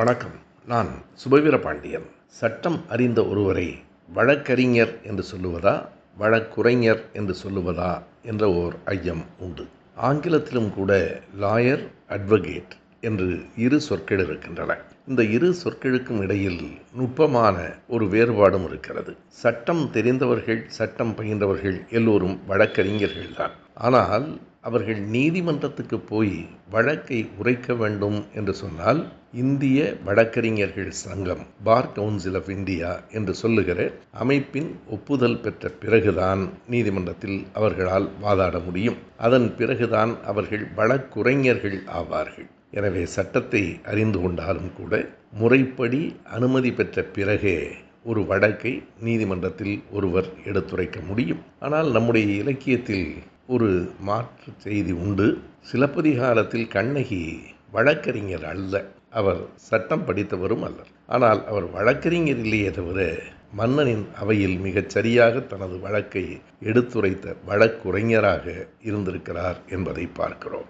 வணக்கம். நான் சுபவீர பாண்டியன். சட்டம் அறிந்த ஒருவரை வழக்கறிஞர் என்று சொல்லுவதா வழக்குரைஞர் என்று சொல்லுவதா என்ற ஓர் ஐயம் உண்டு. ஆங்கிலத்திலும் கூட லாயர் அட்வொகேட் என்று இரு சொற்கள் இருக்கின்றன. இந்த இரு சொற்களுக்கும் இடையில் நுட்பமான ஒரு வேறுபாடும் இருக்கிறது. சட்டம் தெரிந்தவர்கள் சட்டம் பயின்றவர்கள் எல்லோரும் வழக்கறிஞர்கள்தான். ஆனால் அவர்கள் நீதிமன்றத்துக்கு போய் வழக்கை உரைக்க வேண்டும் என்று சொன்னால் இந்திய வழக்கறிஞர்கள் சங்கம் பார் கவுன்சில் ஆஃப் இந்தியா என்று சொல்லுகிற அமைப்பின் ஒப்புதல் பெற்ற பிறகுதான் நீதிமன்றத்தில் அவர்களால் வாதாட முடியும். அதன் பிறகுதான் அவர்கள் வழக்குரைஞர்கள் ஆவார்கள். எனவே சட்டத்தை அறிந்து கொண்டாலும் கூட முறைப்படி அனுமதி பெற்ற பிறகே ஒரு வழக்கை நீதிமன்றத்தில் ஒருவர் எடுத்துரைக்க முடியும். ஆனால் நம்முடைய இலக்கியத்தில் ஒரு மாற்று செய்தி உண்டு. சிலப்பதிகாரத்தில் கண்ணகி வழக்கறிஞர் அல்ல. அவர் சட்டம் படித்தவரும் அல்லர். ஆனால் அவர் வழக்கறிஞர் இல்லையே தவிர மன்னனின் அவையில் மிகச் சரியாக தனது வழக்கை எடுத்துரைத்த வழக்குரைஞராக இருந்திருக்கிறார் என்பதை பார்க்கிறோம்.